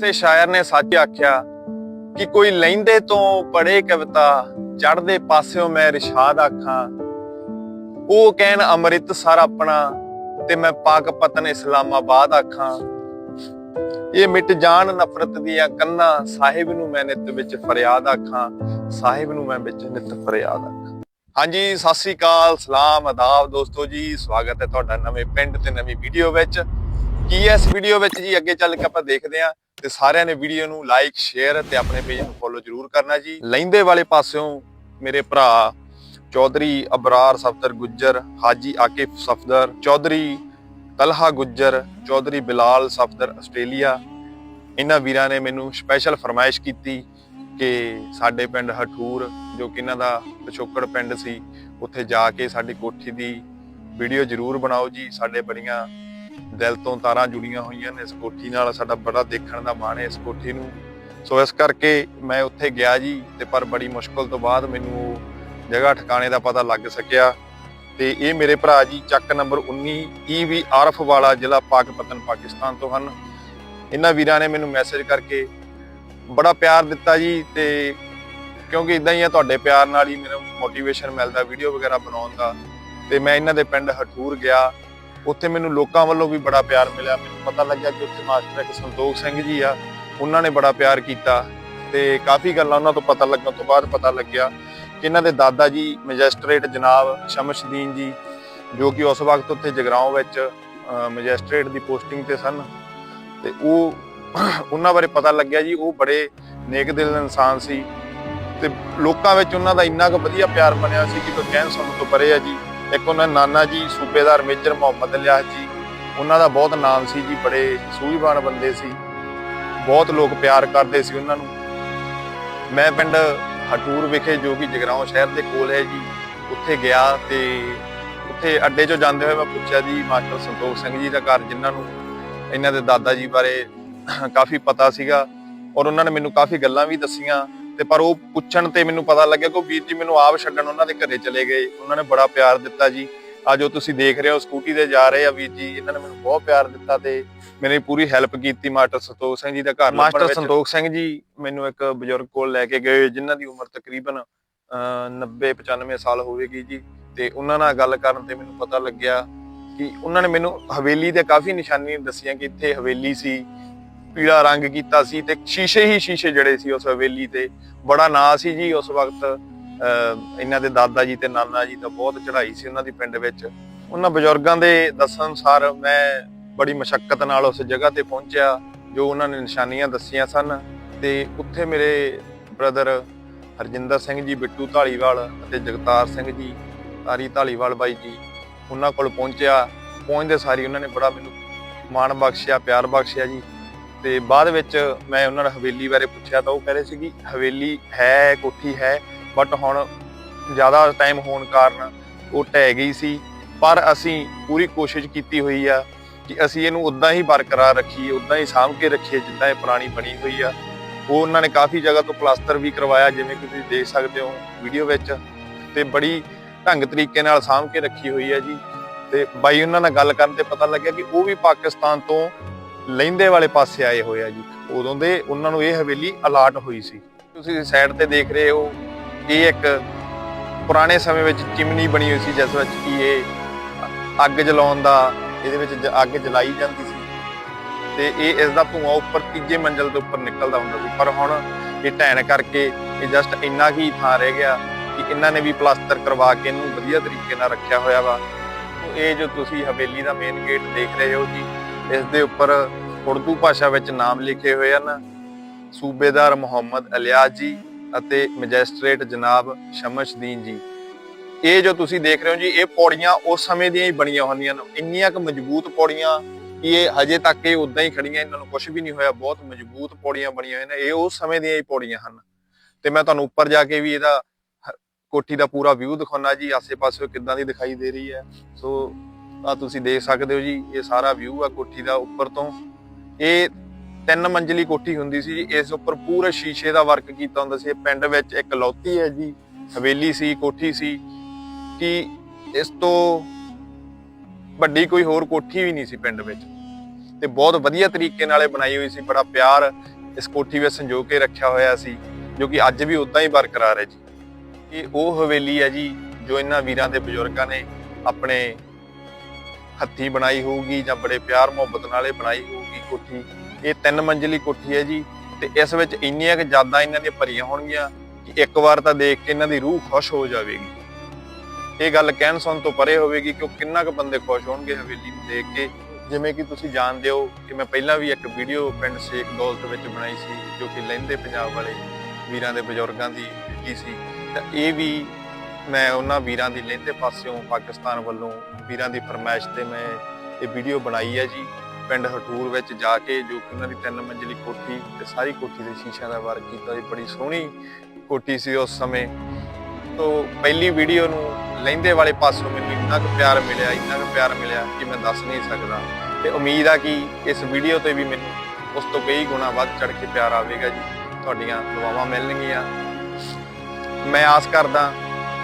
ਸੇ ਸ਼ਾਇਰ ਨੇ ਸੱਚ ਆਖਿਆ ਕਿ ਕੋਈ ਲੈਂਦੇ ਤੋਂ ਪੜੇ ਕਵਿਤਾ ਚੜਦੇ ਪਾਸਿਓਂ ਮੈਂ ਰਿਸ਼ਾਦ ਆਖਾਂ। ਉਹ ਕਹਿਣ, ਅੰਮ੍ਰਿਤ ਸਰ ਆਪਣਾ ਤੇ ਮੈਂ ਪਾਕ ਪਤਨ ਇਸਲਾਮਾਬਾਦ ਆਖਾਂ। ਇਹ ਮਿਟ ਜਾਣ ਨਫ਼ਰਤ ਦੀਆਂ ਕੰਨਾਂ, ਸਾਹਿਬ ਨੂੰ ਮੈਂ ਨਿਤ ਵਿੱਚ ਫਰਿਆਦ ਆਖਾਂ। ਸਾਹਿਬ ਨੂੰ ਮੈਂ ਵਿੱਚ ਨਿਤ ਫਰਿਆਦ ਆਖਾਂ। ਹਾਂਜੀ, ਸਤਿ ਸ੍ਰੀ ਅਕਾਲ, ਸਲਾਮ ਅਦਾਬ ਦੋਸਤੋ ਜੀ। ਸਵਾਗਤ ਹੈ ਤੁਹਾਡਾ ਨਵੇਂ ਪਿੰਡ ਤੇ ਨਵੀਂ ਵੀਡੀਓ ਵਿੱਚ। ਕੀ ਹੈ? ਇਸ ਵੀਡੀਓ ਵਿੱਚ ਜੀ ਅੱਗੇ ਚੱਲ ਕੇ ਆਪਾਂ ਦੇਖਦੇ ਹਾਂ ਤੇ ਸਾਰਿਆਂ ਨੇ ਵੀਡੀਓ ਨੂੰ ਲਾਈਕ ਸ਼ੇਅਰ ਤੇ ਆਪਣੇ ਪੇਜ ਨੂੰ ਫੋਲੋ ਜਰੂਰ ਕਰਨਾ ਜੀ। ਲੈਂਦੇ ਵਾਲੇ ਪਾਸਿਓਂ ਮੇਰੇ ਭਰਾ ਚੌਧਰੀ ਅਬਰਾਰ ਸਫਦਰ ਗੁੱਜਰ, ਹਾਜੀ ਆਕਿਫ ਸਫਦਰ, ਚੌਧਰੀ ਤਲਹਾ ਗੁੱਜਰ, ਚੌਧਰੀ ਬਿਲਾਲ ਸਫਦਰ ਆਸਟ੍ਰੇਲੀਆ। ਇਹਨਾਂ ਵੀਰਾਂ ਨੇ ਮੈਨੂੰ ਸਪੈਸ਼ਲ ਫਰਮਾਇਸ਼ ਕੀਤੀ ਕਿ ਸਾਡੇ ਪਿੰਡ ਹਠੂਰ, ਜੋ ਕਿ ਇਹਨਾਂ ਦਾ ਪਿਛੋਕੜ ਪਿੰਡ ਸੀ, ਉੱਥੇ ਜਾ ਕੇ ਸਾਡੀ ਕੋਠੀ ਦੀ ਵੀਡੀਓ ਜ਼ਰੂਰ ਬਣਾਓ ਜੀ। ਸਾਡੇ ਬੜੀਆਂ ਦਿਲ ਤੋਂ ਤਾਰਾਂ ਜੁੜੀਆਂ ਹੋਈਆਂ ਨੇ ਇਸ ਕੋਠੀ ਨਾਲ, ਸਾਡਾ ਬੜਾ ਦੇਖਣ ਦਾ ਮਾਣ ਹੈ ਇਸ ਕੋਠੀ ਨੂੰ। ਸੋ ਇਸ ਕਰਕੇ ਮੈਂ ਉੱਥੇ ਗਿਆ ਜੀ ਤੇ ਪਰ ਬੜੀ ਮੁਸ਼ਕਲ ਤੋਂ ਬਾਅਦ ਮੈਨੂੰ ਉਹ ਜਗ੍ਹਾ ਠਿਕਾਣੇ ਦਾ ਪਤਾ ਲੱਗ ਸਕਿਆ। ਤੇ ਇਹ ਮੇਰੇ ਭਰਾ ਜੀ, ਚੱਕ ਨੰਬਰ 19 ਈਵੀ ਆਰਫ ਵਾਲਾ ਜ਼ਿਲ੍ਹਾ ਪਾਕਪਤਨ, ਪਾਕਿਸਤਾਨ ਤੋਂ ਹਨ। ਇਹਨਾਂ ਵੀਰਾਂ ਨੇ ਮੈਨੂੰ ਮੈਸੇਜ ਕਰਕੇ ਬੜਾ ਪਿਆਰ ਦਿੱਤਾ ਜੀ ਤੇ ਕਿਉਂਕਿ ਇਦਾਂ ਹੀ ਆ, ਤੁਹਾਡੇ ਪਿਆਰ ਨਾਲ ਹੀ ਮੈਨੂੰ ਮੋਟੀਵੇਸ਼ਨ ਮਿਲਦਾ ਵੀਡੀਓ ਵਗੈਰਾ ਬਣਾਉਣ ਦਾ। ਤੇ ਮੈਂ ਇਹਨਾਂ ਦੇ ਪਿੰਡ ਹਠੂਰ ਗਿਆ। ਉੱਥੇ ਮੈਨੂੰ ਲੋਕਾਂ ਵੱਲੋਂ ਵੀ ਬੜਾ ਪਿਆਰ ਮਿਲਿਆ। ਮੈਨੂੰ ਪਤਾ ਲੱਗਿਆ ਕਿ ਉੱਥੇ ਮਾਸਟਰ ਇੱਕ ਸੰਤੋਖ ਸਿੰਘ ਜੀ ਆ, ਉਹਨਾਂ ਨੇ ਬੜਾ ਪਿਆਰ ਕੀਤਾ ਤੇ ਕਾਫੀ ਗੱਲਾਂ ਉਹਨਾਂ ਤੋਂ ਪਤਾ ਲੱਗਣ ਤੋਂ ਬਾਅਦ ਪਤਾ ਲੱਗਿਆ ਕਿ ਇਹਨਾਂ ਦੇ ਦਾਦਾ ਜੀ ਮੈਜਿਸਟ੍ਰੇਟ ਜਨਾਬ ਸ਼ਮਸ਼ਦੀਨ ਜੀ, ਜੋ ਕਿ ਉਸ ਵਕਤ ਉੱਥੇ ਜਗਰਾਉਂ ਵਿੱਚ ਮੈਜਿਸਟ੍ਰੇਟ ਦੀ ਪੋਸਟਿੰਗ ਤੇ ਸਨ। ਤੇ ਉਹ ਉਹਨਾਂ ਬਾਰੇ ਪਤਾ ਲੱਗਿਆ ਜੀ, ਉਹ ਬੜੇ ਨੇਕ ਦਿਲ ਇਨਸਾਨ ਸੀ। ਤੇ ਲੋਕਾਂ ਵਿੱਚ ਉਹਨਾਂ ਦਾ ਇੰਨਾ ਕੁ ਵਧੀਆ ਪਿਆਰ ਬਣਿਆ ਸੀ ਕਿ ਕੋਈ ਕਹਿਣ ਸੁਣਨ ਤੋਂ ਪਰੇ ਆ ਜੀ। ਇੱਕ ਉਹਨਾਂ ਦੇ ਨਾਨਾ ਜੀ, ਸੂਬੇਦਾਰ ਮੇਜਰ ਮੁਹੰਮਦ ਇਲਿਆਸ ਜੀ, ਉਹਨਾਂ ਦਾ ਬਹੁਤ ਨਾਮ ਸੀ ਜੀ, ਬੜੇ ਸੂਝਵਾਨ ਬੰਦੇ ਸੀ। ਬਹੁਤ ਲੋਕ ਪਿਆਰ ਕਰਦੇ ਸੀ ਉਹਨਾਂ ਨੂੰ। ਮੈਂ ਪਿੰਡ ਹਟੂਰ ਵਿਖੇ, ਜੋ ਕਿ ਜਗਰਾਉਂ ਸ਼ਹਿਰ ਦੇ ਕੋਲ ਹੈ ਜੀ, ਉੱਥੇ ਗਿਆ ਤੇ ਉੱਥੇ ਅੱਡੇ 'ਚੋਂ ਜਾਂਦੇ ਹੋਏ ਮੈਂ ਪੁੱਛਿਆ ਜੀ, ਮਾਸਟਰ ਸੰਤੋਖ ਸਿੰਘ ਜੀ ਦਾ ਘਰ ਜਿਨ੍ਹਾਂ ਨੂੰ ਇਹਨਾਂ ਦੇ ਦਾਦਾ ਜੀ ਬਾਰੇ ਕਾਫੀ ਪਤਾ ਸੀਗਾ ਔਰ ਉਹਨਾਂ ਨੇ ਮੈਨੂੰ ਕਾਫੀ ਗੱਲਾਂ ਵੀ ਦੱਸੀਆਂ। ਤੇ ਪਰ ਉਹ ਪੁੱਛਣ ਤੇ ਮੈਨੂੰ ਪਤਾ ਲੱਗਿਆ ਕਿ ਵੀਰ ਜੀ ਮੈਨੂੰ ਆਪ ਛੱਡਣ ਉਹਨਾਂ ਦੇ ਘਰੇ ਚਲੇ ਗਏ। ਉਹਨਾਂ ਨੇ ਬੜਾ ਪਿਆਰ ਦਿੱਤਾ ਜੀ। ਆ ਜੋ ਤੁਸੀਂ ਦੇਖ ਰਹੇ ਹੋ ਸਕੂਟੀ ਤੇ ਜਾ ਰਹੇ ਆ ਵੀਰ ਜੀ। ਇਹਨਾਂ ਨੇ ਮੈਨੂੰ ਬਹੁਤ ਪਿਆਰ ਦਿੱਤਾ ਤੇ ਮੇਰੀ ਪੂਰੀ ਹੈਲਪ ਕੀਤੀ ਮਾਸਟਰ ਸੰਤੋਖ ਸਿੰਘ ਜੀ ਦਾ ਘਰ ਮਾਸਟਰ ਸੰਤੋਖ ਸਿੰਘ ਜੀ ਮੈਨੂੰ ਇੱਕ ਬਜ਼ੁਰਗ ਕੋਲ ਲੈ ਕੇ ਗਏ ਜਿਨ੍ਹਾਂ ਦੀ ਉਮਰ ਤਕਰੀਬਨ 90 95 ਸਾਲ ਹੋਵੇਗੀ ਜੀ। ਤੇ ਉਹਨਾਂ ਨਾਲ ਗੱਲ ਕਰਨ ਤੇ ਮੈਨੂੰ ਪਤਾ ਲੱਗਿਆ ਕਿ ਉਹਨਾਂ ਨੇ ਮੈਨੂੰ ਹਵੇਲੀ ਦੇ ਕਾਫੀ ਨਿਸ਼ਾਨੀਆਂ ਦੱਸੀਆਂ ਕਿ ਇੱਥੇ ਹਵੇਲੀ ਸੀ। ਪੀਲਾ ਰੰਗ ਕੀਤਾ ਸੀ ਤੇ ਸ਼ੀਸ਼ੇ ਹੀ ਸ਼ੀਸ਼ੇ ਜੜੇ ਸੀ ਉਸ ਹਵੇਲੀ ਤੇ। ਬੜਾ ਨਾਂ ਸੀ ਜੀ ਉਸ ਵਕਤ। ਇਹਨਾਂ ਦੇ ਦਾਦਾ ਜੀ ਤੇ ਨਾਨਾ ਜੀ ਦਾ ਬਹੁਤ ਚੜ੍ਹਾਈ ਸੀ ਉਹਨਾਂ ਦੀ ਪਿੰਡ ਵਿੱਚ। ਉਹਨਾਂ ਬਜ਼ੁਰਗਾਂ ਦੇ ਦੱਸਣ ਅਨੁਸਾਰ ਮੈਂ ਬੜੀ ਮਸ਼ੱਕਤ ਨਾਲ ਉਸ ਜਗ੍ਹਾ ਤੇ ਪਹੁੰਚਿਆ ਜੋ ਉਹਨਾਂ ਨੇ ਨਿਸ਼ਾਨੀਆਂ ਦੱਸੀਆਂ ਸਨ ਤੇ ਉੱਥੇ ਮੇਰੇ ਬ੍ਰਦਰ ਹਰਜਿੰਦਰ ਸਿੰਘ ਜੀ, ਬਿੱਟੂ ਢਾਲੀਵਾਲ ਅਤੇ ਜਗਤਾਰ ਸਿੰਘ ਜੀ, ਤਾਰੀ ਢਾਲੀਵਾਲ ਬਾਈ ਜੀ ਉਹਨਾਂ ਕੋਲ ਪਹੁੰਚਿਆ। ਪਹੁੰਚਦੇ ਸਾਰੀ ਉਹਨਾਂ ਨੇ ਬੜਾ ਮੈਨੂੰ ਮਾਣ ਬਖਸ਼ਿਆ, ਪਿਆਰ ਬਖਸ਼ਿਆ ਜੀ। ਤੇ ਬਾਅਦ ਵਿੱਚ ਮੈਂ ਉਹਨਾਂ ਨੂੰ ਹਵੇਲੀ ਬਾਰੇ ਪੁੱਛਿਆ ਤਾਂ ਉਹ ਕਹਿ ਰਹੇ ਸੀ ਕਿ ਹਵੇਲੀ ਹੈ, ਕੋਠੀ ਹੈ ਬਟ ਹੁਣ ਜ਼ਿਆਦਾ ਟਾਈਮ ਹੋਣ ਕਾਰਨ ਉਹ ਢਹਿ ਗਈ ਸੀ। ਪਰ ਅਸੀਂ ਪੂਰੀ ਕੋਸ਼ਿਸ਼ ਕੀਤੀ ਹੋਈ ਆ ਕਿ ਅਸੀਂ ਇਹਨੂੰ ਉਦਾਂ ਹੀ ਬਰਕਰਾਰ ਰੱਖੀਏ ਉਦਾਂ ਹੀ ਸਾਂਭ ਕੇ ਰੱਖੀਏ ਜਿੱਦਾਂ ਇਹ ਪੁਰਾਣੀ ਬਣੀ ਹੋਈ ਆ। ਉਹ ਉਹਨਾਂ ਨੇ ਕਾਫੀ ਜਗ੍ਹਾ ਤੋਂ ਪਲਾਸਟਰ ਵੀ ਕਰਵਾਇਆ, ਜਿਵੇਂ ਕਿ ਤੁਸੀਂ ਦੇਖ ਸਕਦੇ ਹੋ ਵੀਡੀਓ ਵਿੱਚ। ਤੇ ਬੜੀ ਢੰਗ ਤਰੀਕੇ ਨਾਲ ਸਾਂਭ ਕੇ ਰੱਖੀ ਹੋਈ ਹੈ ਜੀ। ਤੇ ਬਾਈ ਉਹਨਾਂ ਨਾਲ ਗੱਲ ਕਰਨ ਤੇ ਪਤਾ ਲੱਗਿਆ ਕਿ ਉਹ ਵੀ ਪਾਕਿਸਤਾਨ ਤੋਂ ਲਹਿੰਦੇ ਵਾਲੇ ਪਾਸੇ ਆਏ ਹੋਏ ਆ ਜੀ। ਉਦੋਂ ਦੇ ਉਹਨਾਂ ਨੂੰ ਇਹ ਹਵੇਲੀ ਅਲਾਟ ਹੋਈ ਸੀ। ਤੁਸੀਂ ਸਾਈਡ ਤੇ ਦੇਖ ਰਹੇ ਹੋ, ਇਹ ਇੱਕ ਪੁਰਾਣੇ ਸਮੇਂ ਵਿੱਚ ਚਿਮਨੀ ਬਣੀ ਹੋਈ ਸੀ, ਜਿਸ ਵਿੱਚ ਕਿ ਇਹ ਅੱਗ ਜਲਾਉਣ ਦਾ, ਇਹਦੇ ਵਿੱਚ ਜ- ਅੱਗ ਜਲਾਈ ਜਾਂਦੀ ਸੀ। ਤੇ ਇਹ ਇਸ ਦਾ ਧੂਆਂ ਉੱਪਰ ਤੀਜੇ ਮੰਜ਼ਲ ਦੇ ਉੱਪਰ ਨਿਕਲਦਾ ਹੁੰਦਾ ਸੀ। ਪਰ ਹੁਣ ਇਹ ਢੈਣ ਕਰਕੇ ਇਹ ਜਸਟ ਇੰਨਾ ਕੀ ਥਾਂ ਰਹਿ ਗਿਆ ਕਿ ਇਹਨਾਂ ਨੇ ਵੀ ਪਲਾਸਟਰ ਕਰਵਾ ਕੇ ਇਹਨੂੰ ਵਧੀਆ ਤਰੀਕੇ ਨਾਲ ਰੱਖਿਆ ਹੋਇਆ ਵਾ। ਇਹ ਜੋ ਤੁਸੀਂ ਹਵੇਲੀ ਦਾ ਮੇਨ ਗੇਟ ਦੇਖ ਰਹੇ ਹੋ ਜੀ ਇਸ ਦੇ ਉੱਪਰ ਉਰਦੂ ਭਾਸ਼ਾ ਵਿੱਚ ਨਾਮ ਲਿਖੇ ਹੋਏ ਹਨ। ਸੂਬੇਦਾਰ ਮੁਹੰਮਦ ਅਲਿਆਜ਼ ਜੀ ਅਤੇ ਮੈਜਿਸਟ੍ਰੇਟ ਜਨਾਬ ਸ਼ਮਸ਼ਦੀਨ ਜੀ। ਇਹ ਜੋ ਤੁਸੀਂ ਦੇਖ ਰਹੇ ਹੋ ਜੀ, ਇਹ ਪੌੜੀਆਂ ਉਸ ਸਮੇਂ ਦੀਆਂ ਹੀ ਬਣੀਆਂ ਹੁੰਦੀਆਂ ਨੇ। ਇੰਨੀਆਂ ਕੁ ਮਜ਼ਬੂਤ ਪੌੜੀਆਂ ਕਿ ਇਹ ਹਜੇ ਤੱਕ ਇਹ ਉਦਾਂ ਹੀ ਖੜੀਆਂ ਇਹਨਾਂ ਨੂੰ ਕੁਝ ਵੀ ਨਹੀਂ ਹੋਇਆ। ਬਹੁਤ ਮਜ਼ਬੂਤ ਪੌੜੀਆਂ ਬਣੀਆਂ ਹੋਈਆਂ ਨੇ। ਇਹ ਉਸ ਸਮੇਂ ਦੀਆਂ ਹੀ ਪੌੜੀਆਂ ਹਨ। ਤੇ ਮੈਂ ਤੁਹਾਨੂੰ ਉੱਪਰ ਜਾ ਕੇ ਵੀ ਇਹਦਾ ਕੋਠੀ ਦਾ ਪੂਰਾ ਵਿਊ ਦਿਖਾਉਣਾ ਜੀ। ਆਸੇ-ਪਾਸੇ ਕਿੱਦਾਂ ਦੀ ਦਿਖਾਈ ਦੇ ਰਹੀ ਹੈ। ਸੋ ਤਾਂ ਤੁਸੀਂ ਦੇਖ ਸਕਦੇ ਹੋ ਜੀ, ਇਹ ਸਾਰਾ ਵਿਊ ਆ ਕੋਠੀ ਦਾ ਉੱਪਰ ਤੋਂ। ਇਹ ਤਿੰਨ ਮੰਜ਼ਲੀ ਕੋਠੀ ਹੁੰਦੀ ਸੀ ਜੀ, ਇਸ ਉੱਪਰ ਪੂਰੇ ਸ਼ੀਸ਼ੇ ਦਾ ਵਰਕ ਕੀਤਾ ਹੁੰਦਾ ਸੀ। ਇਹ ਪਿੰਡ ਵਿੱਚ ਇੱਕ ਲੌਤੀ ਹੈ ਜੀ, ਹਵੇਲੀ ਸੀ, ਕੋਠੀ ਸੀ। ਕਿ ਇਸ ਤੋਂ ਵੱਡੀ ਕੋਈ ਹੋਰ ਕੋਠੀ ਵੀ ਨਹੀਂ ਸੀ ਪਿੰਡ ਵਿੱਚ। ਤੇ ਬਹੁਤ ਵਧੀਆ ਤਰੀਕੇ ਨਾਲ ਇਹ ਬਣਾਈ ਹੋਈ ਸੀ, ਬੜਾ ਪਿਆਰ ਇਸ ਕੋਠੀ ਵਿੱਚ ਸੰਜੋ ਕੇ ਰੱਖਿਆ ਹੋਇਆ ਸੀ, ਜੋ ਕਿ ਅੱਜ ਵੀ ਉਦਾਂ ਹੀ ਬਰਕਰਾਰ ਹੈ ਜੀ। ਇਹ ਉਹ ਹਵੇਲੀ ਹੈ ਜੀ, ਜੋ ਇਹਨਾਂ ਵੀਰਾਂ ਦੇ ਬਜ਼ੁਰਗਾਂ ਨੇ ਆਪਣੇ ਹੱਥੀ ਬਣਾਈ ਹੋਊਗੀ ਜਾਂ ਬੜੇ ਪਿਆਰ ਮੁਹੱਬਤ ਨਾਲੇ ਬਣਾਈ ਹੋਊਗੀ ਕੋਠੀ। ਇਹ ਤਿੰਨ ਮੰਜ਼ਲੀ ਕੋਠੀ ਹੈ ਜੀ ਤੇ ਇਸ ਵਿੱਚ ਇੰਨੀਆਂ ਕਿ ਯਾਦਾਂ ਇਹਨਾਂ ਦੀਆਂ ਭਰੀਆਂ ਹੋਣਗੀਆਂ ਕਿ ਇੱਕ ਵਾਰ ਤਾਂ ਦੇਖ ਕੇ ਇਹਨਾਂ ਦੀ ਰੂਹ ਖੁਸ਼ ਹੋ ਜਾਵੇਗੀ। ਇਹ ਗੱਲ ਕਹਿਣ ਸੁਣ ਤੋਂ ਪਰੇ ਹੋਵੇਗੀ ਕਿ ਉਹ ਕਿੰਨਾ ਕੁ ਬੰਦੇ ਖੁਸ਼ ਹੋਣਗੇ ਹਵੇਲੀ ਨੂੰ ਦੇਖ ਕੇ। ਜਿਵੇਂ ਕਿ ਤੁਸੀਂ ਜਾਣਦੇ ਹੋ ਕਿ ਮੈਂ ਪਹਿਲਾਂ ਵੀ ਇੱਕ ਵੀਡੀਓ ਪਿੰਡ ਸ਼ੇਖ ਦੌਲਤ ਵਿੱਚ ਬਣਾਈ ਸੀ, ਜੋ ਕਿ ਲਹਿੰਦੇ ਪੰਜਾਬ ਵਾਲੇ ਵੀਰਾਂ ਦੇ ਬਜ਼ੁਰਗਾਂ ਦੀ ਬੇਟੀ ਸੀ। ਤਾਂ ਇਹ ਵੀ ਮੈਂ ਉਹਨਾਂ ਵੀਰਾਂ ਦੀ ਲਹਿੰਦੇ ਪਾਸਿਓਂ ਪਾਕਿਸਤਾਨ ਵੱਲੋਂ ਵੀਰਾਂ ਦੀ ਫਰਮਾਇਸ਼ ਤੇ ਮੈਂ ਇਹ ਵੀਡੀਓ ਬਣਾਈ ਹੈ ਜੀ। ਪਿੰਡ ਹਟੂਰ ਵਿੱਚ ਜਾ ਕੇ ਜੋ ਕਿ ਉਹਨਾਂ ਦੀ ਤਿੰਨ ਮੰਜ਼ਲੀ ਕੋਠੀ ਤੇ ਸਾਰੀ ਕੋਠੀ ਦੇ ਸ਼ੀਸ਼ਿਆਂ ਦਾ ਵਰਕ ਕੀਤਾ ਜੀ ਬੜੀ ਸੋਹਣੀ ਕੋਠੀ ਸੀ ਉਸ ਸਮੇਂ। ਤੋਂ ਪਹਿਲੀ ਵੀਡੀਓ ਨੂੰ ਲਹਿੰਦੇ ਵਾਲੇ ਪਾਸੋਂ ਮੈਨੂੰ ਇੰਨਾ ਕੁ ਪਿਆਰ ਮਿਲਿਆ, ਇੰਨਾ ਕੁ ਪਿਆਰ ਮਿਲਿਆ ਕਿ ਮੈਂ ਦੱਸ ਨਹੀਂ ਸਕਦਾ। ਤੇ ਉਮੀਦ ਆ ਕਿ ਇਸ ਵੀਡੀਓ ਤੇ ਵੀ ਮੈਨੂੰ ਉਸ ਤੋਂ ਕਈ ਗੁਣਾ ਵੱਧ ਚੜ ਕੇ ਪਿਆਰ ਆਵੇਗਾ ਜੀ। ਤੁਹਾਡੀਆਂ ਦੁਆਵਾਂ ਮਿਲਣਗੀਆਂ। ਮੈਂ ਆਸ ਕਰਦਾ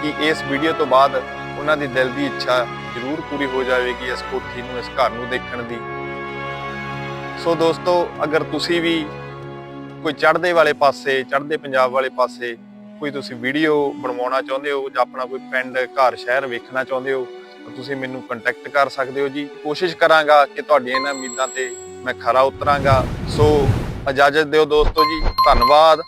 ਕਿ ਇਸ ਵੀਡੀਓ ਤੋਂ ਬਾਅਦ ਉਹਨਾਂ ਦੀ ਦਿਲ ਦੀ ਇੱਛਾ ਜ਼ਰੂਰ ਪੂਰੀ ਹੋ ਜਾਵੇਗੀ ਇਸ ਕੋਠੀ ਨੂੰ, ਇਸ ਘਰ ਨੂੰ ਦੇਖਣ ਦੀ। ਸੋ ਦੋਸਤੋ, ਅਗਰ ਤੁਸੀਂ ਵੀ ਕੋਈ ਚੜ੍ਹਦੇ ਵਾਲੇ ਪਾਸੇ, ਚੜ੍ਹਦੇ ਪੰਜਾਬ ਵਾਲੇ ਪਾਸੇ ਕੋਈ ਤੁਸੀਂ ਵੀਡੀਓ ਬਣਵਾਉਣਾ ਚਾਹੁੰਦੇ ਹੋ ਜਾਂ ਆਪਣਾ ਕੋਈ ਪਿੰਡ, ਘਰ, ਸ਼ਹਿਰ ਵੇਖਣਾ ਚਾਹੁੰਦੇ ਹੋ, ਤਾਂ ਤੁਸੀਂ ਮੈਨੂੰ ਕੰਟੈਕਟ ਕਰ ਸਕਦੇ ਹੋ ਜੀ। ਕੋਸ਼ਿਸ਼ ਕਰਾਂਗਾ ਕਿ ਤੁਹਾਡੀਆਂ ਇਹਨਾਂ ਉਮੀਦਾਂ ਤੇ ਮੈਂ ਖਰਾ ਉਤਰਾਂਗਾ। ਸੋ ਇਜਾਜ਼ਤ ਦਿਓ ਦੋਸਤੋ ਜੀ। ਧੰਨਵਾਦ।